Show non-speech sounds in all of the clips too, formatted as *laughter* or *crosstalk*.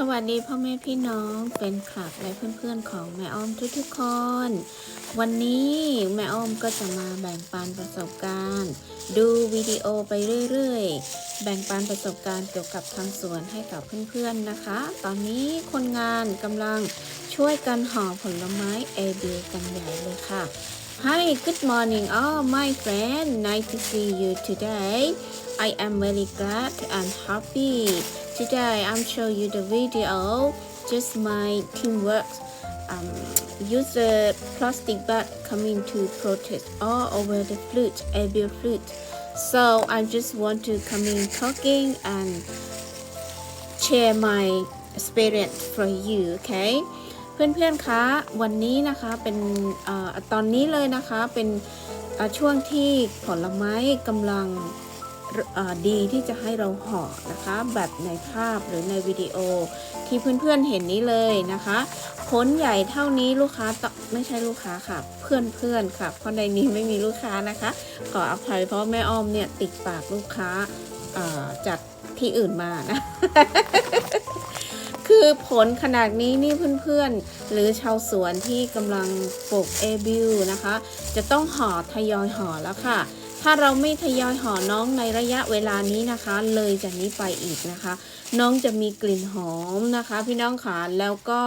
สวัสดีพ่อแม่พี่น้องเป็นคลับและเพื่อนๆของแม่อ้อมทุกๆคน วันนี้แม่อ้อมก็จะมาแบ่งปันประสบการณ์ ดูวิดีโอไปเรื่อยๆ แบ่งปันประสบการณ์เกี่ยวกับทางสวนให้กับเพื่อนๆนะคะ ตอนนี้คนงานกำลังช่วยกันห่อผลไม้เอเบีกันใหญ่เลยค่ะ Hi good morning all my friend nice to see you today I am very glad and happy Today I'm show you the video just my teamwork um, use a plastic bag coming to protect all over the flute every flute so I just want to come in talking and share my experience for you okay เพื่อนๆ คะ วันนี้นะคะเป็นอตอนนี้เลยนะคะเป็นช่วงที่ผลไม้กำลัง ดีที่จะให้เราห่อนะคะ แบบในภาพหรือในวิดีโอที่เพื่อนๆเห็นนี้เลยนะคะผลใหญ่เท่านี้ลูกค้าไม่ใช่ลูกค้าค่ะ เพื่อนๆค่ะเพราะในนี้ไม่มีลูกค้านะคะ ขออภัยเพราะแม่อ้อมเนี่ยติดปากลูกค้าจากที่อื่นมานะ คือผลขนาดนี้นี่เพื่อนๆ หรือชาวสวนที่กำลังปลูกเอบิวนะคะ จะต้องห่อทยอยห่อแล้วค่ะ ถ้าเราไม่ทยอยห่อน้องในระยะเวลานี้นะคะ เลยจากนี้ไปอีกนะคะ น้องจะมีกลิ่นหอมนะคะ พี่น้องขาแล้วก็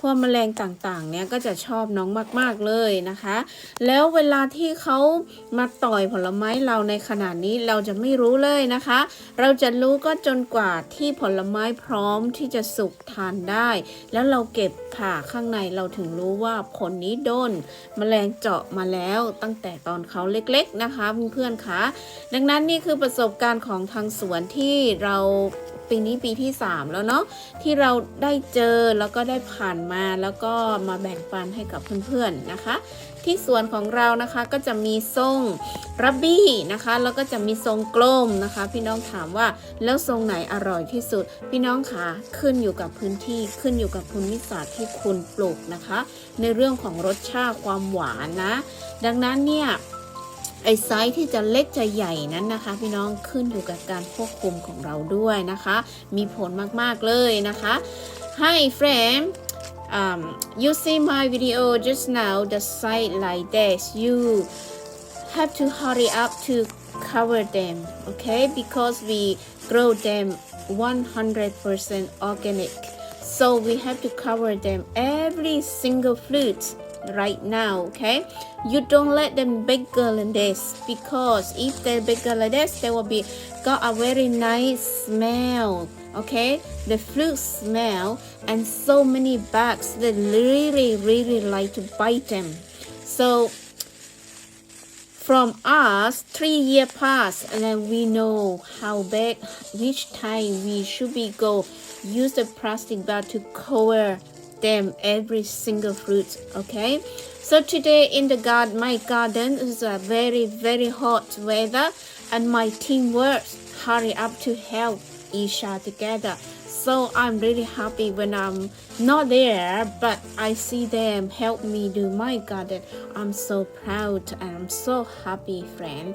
พวกแมลงต่างๆ เนี่ยก็จะชอบน้องมากๆเลยนะคะ แล้วเวลาที่เขามาต่อยผลไม้เราในขนาดนี้เราจะไม่รู้เลยนะคะ เราจะรู้ก็จนกว่าที่ผลไม้พร้อมที่จะสุกทานได้ แล้วเราเก็บผ่าข้างในเราถึงรู้ว่าผลนี้โดน แมลงเจาะมาแล้วตั้งแต่ตอนเขาเล็ก ๆนะคะเพื่อนๆคะดังนั้นนี่คือประสบการณ์ของทางสวนที่เราปีนี้ปีที่ 3 แล้วเนาะที่เราได้เจอแล้วก็ได้ผ่านมาแล้วก็มาแบ่งปันให้กับเพื่อนๆนะคะ ที่สวนของเรานะคะก็จะมีทรงรับบี้นะคะ แล้วก็จะมีทรงกลมนะคะ พี่น้องถามว่าแล้วทรงไหนอร่อยที่สุด พี่น้องคะขึ้นอยู่กับพื้นที่ขึ้นอยู่กับภูมิศาสตร์ที่คุณปลูกนะคะ ในเรื่องของรสชาติความหวานนะ ดังนั้นเนี่ย ไอไซส์ที่จะเล็กจะใหญ่นั้นนะคะ พี่น้องขึ้นอยู่กับการควบคุมของเราด้วยนะคะ มีผลมากๆเลยนะคะ Hi friend um, you see my video just now the side like this you have to hurry up to cover them okay because we grow them 100% organic so we have to cover them every single fruit right now okay? You don't let them bigger than this because if they're bigger like this they will be got a very nice smell okay? The fruit smell and so many bugs that really really like to bite them. So from us three year pass and then we know how big which time we should be go use the plastic bag to cover them every single fruit okay? So today in the garden my garden is a very very hot weather and my team works hurry up to help other together so i'm really happy when i'm not there but i see them help me do my garden i'm so proud and i'm so happy friend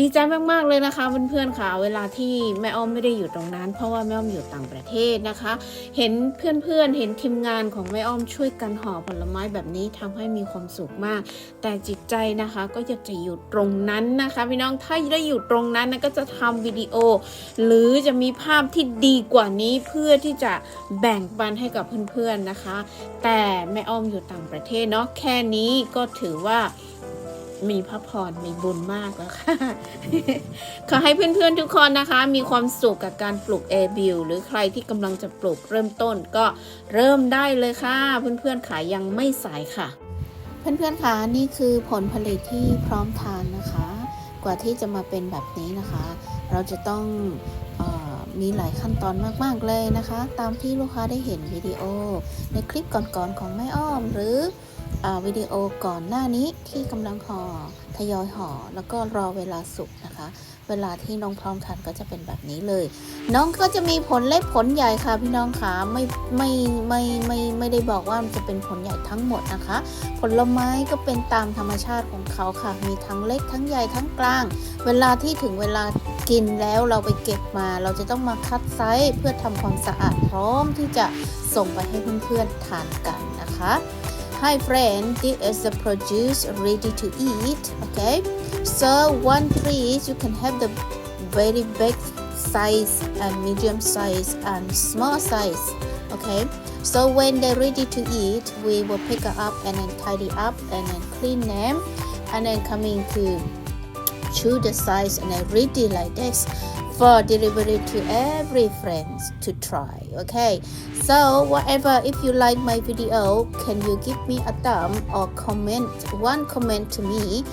ดีใจมากๆเลยนะคะเพื่อนๆค่ะ เวลาที่แม่อ้อมไม่ได้อยู่ตรงนั้น เพราะว่าแม่อ้อมอยู่ต่างประเทศนะคะ เห็นเพื่อนๆเห็นทีมงานของแม่อ้อมช่วยกันห่อผลไม้แบบนี้ทำให้มีความสุขมาก แต่จิตใจนะคะก็อยากจะอยู่ตรงนั้นนะคะพี่น้องถ้าได้อยู่ตรงนั้นก็จะทำวิดีโอ หรือจะมีภาพที่ดีกว่านี้เพื่อที่จะแบ่งปันให้กับเพื่อนๆนะคะ แต่แม่อ้อมอยู่ต่างประเทศเนาะแค่นี้ก็ถือว่ามีพระพรมีบุญมากแล้วค่ะ ขอให้เพื่อนๆทุกคนนะคะ มีความสุขกับการปลูกเอบิลหรือใครที่กำลังจะปลูกเริ่มต้นก็เริ่มได้เลยค่ะ เพื่อนๆขายังไม่สายค่ะ เพื่อนๆคะนี่คือผลผลิตที่พร้อมทานนะคะ กว่าที่จะมาเป็นแบบนี้นะคะ เราจะต้อง มีหลายขั้นตอนมากๆเลยนะคะ ตามที่ลูกค้าได้เห็นวิดีโอ ในคลิปก่อนๆของแม่อ้อม หรืออวิดีโอก่อนหน้านี้ที่กำลังห่อทยอยห่อแล้วก็รอเวลาสุกนะคะ เวลาที่น้องพร้อมทานก็จะเป็นแบบนี้เลย น้องก็จะมีผลเล็กผลใหญ่ค่ะพี่น้องคะไม่ไม่ไม่ไม่ไม่ได้บอกว่ามันจะเป็นผลใหญ่ทั้งหมดนะคะ ผลไม้ก็เป็นตามธรรมชาติของเขาค่ะ มีทั้งเล็กทั้งใหญ่ทั้งกลาง เวลาที่ถึงเวลา กินแล้วเราไปเก็บมา เราจะต้องมาคัดไซส์เพื่อทำความสะอาดพร้อมที่จะส่งไปให้เพื่อนๆทานกันนะคะ Hi friend, this is the produce ready to eat. Okay, so one trees you can have the very big size and medium size and small size. Okay, so when they're ready to eat, we will pick up and then tidy up and then clean them, and then coming to choose the size and then ready like this for delivery to every friends to try okay so whatever if you like my video can you give me a thumb or comment one comment to me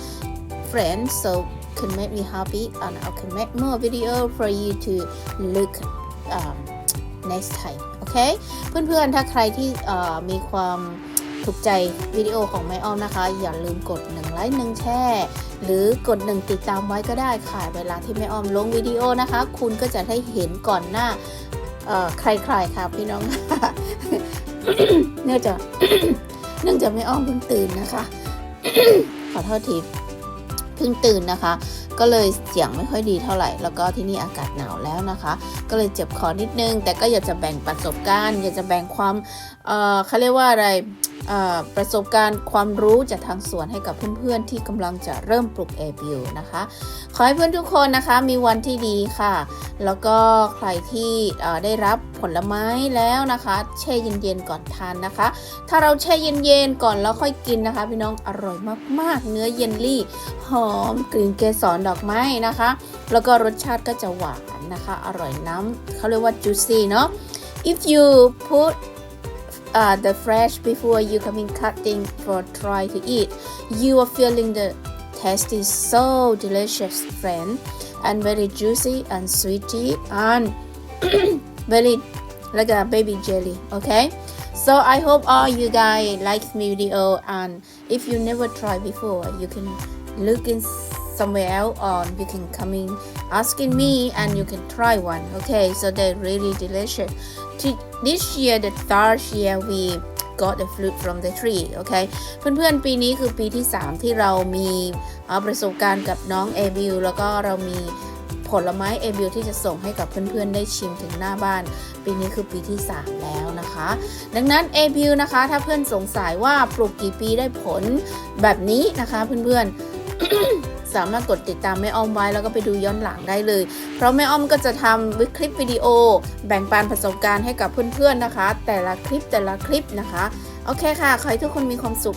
friends so can make me happy and I can make more video for you to look um, next time โอเค เพื่อนๆ ถ้าใครที่เอ่อมีความถูกใจวิดีโอของแม่อ้อมนะคะ อย่าลืมกด1ไลค์1แชร์ หรือกด1ติดตามไว้ก็ได้ค่ะ เวลาที่แม่อ้อมลงวิดีโอนะคะ คุณก็จะได้เห็นก่อนหน้าใครๆค่ะพี่น้องเนื่องจากเนื่องจากแม่อ้อมเพิ่งตื่นนะคะ ขอโทษทีเพิ่งตื่นนะคะ ก็เลยเสียงไม่ค่อยดีเท่าไหร่ แล้วก็ที่นี่อากาศหนาวแล้วนะคะ ก็เลยเจ็บคอนิดนึง แต่ก็อยากจะแบ่งประสบการณ์ อยากจะแบ่งความเออเขาเรียกว่าอะไร ประสบการณ์ความรู้จากทางสวนให้กับเพื่อนๆที่กำลังจะเริ่มปลูกเอบิวนะคะ ขอให้เพื่อนทุกคนนะคะมีวันที่ดีค่ะ แล้วก็ใครที่ได้รับผลไม้แล้วนะคะ แช่เย็นๆก่อนทานนะคะ ถ้าเราแช่เย็นๆก่อนแล้วค่อยกินนะคะ พี่น้องอร่อยมากๆ เนื้อเยลลี่ หอมกลิ่นเกสรดอกไม้นะคะ แล้วก็รสชาติก็จะหวานนะคะ อร่อยน้ำเขาเรียกว่า juicy เนาะ if you put uh, the fresh before you coming cutting for try to eat. You are feeling the taste is so delicious friend and very juicy and sweety and *clears throat* very like a baby jelly okay? So i hope all you guys like my video and if you never try before you can look in somewhere else or you can come in asking me and you can try one okay? So they're really delicious this year the third year we got the fruit from the tree okay เพื่อนๆ ปีนี้คือปีที่ 3 ที่เรามีประสบการณ์กับน้องเอบิวแล้วก็เรามีผลไม้เอบิวที่จะส่งให้กับเพื่อนๆ ได้ชิมถึงหน้าบ้าน ปีนี้คือปีที่ 3 แล้วนะคะ ดังนั้นเอบิวนะคะ ถ้าเพื่อนสงสัยว่าปลูกกี่ปีได้ผลแบบนี้นะคะเพื่อนๆ สามารถกดติดตามแม่อ้อมไว้แล้วก็ไปดูย้อนหลังได้เลย เพราะแม่อ้อมก็จะทำวิคลิปวิดีโอ แบ่งปันประสบการณ์ให้กับเพื่อนๆนะคะ แต่ละคลิปแต่ละคลิปนะคะ โอเคค่ะ ขอให้ทุกคนมีความสุข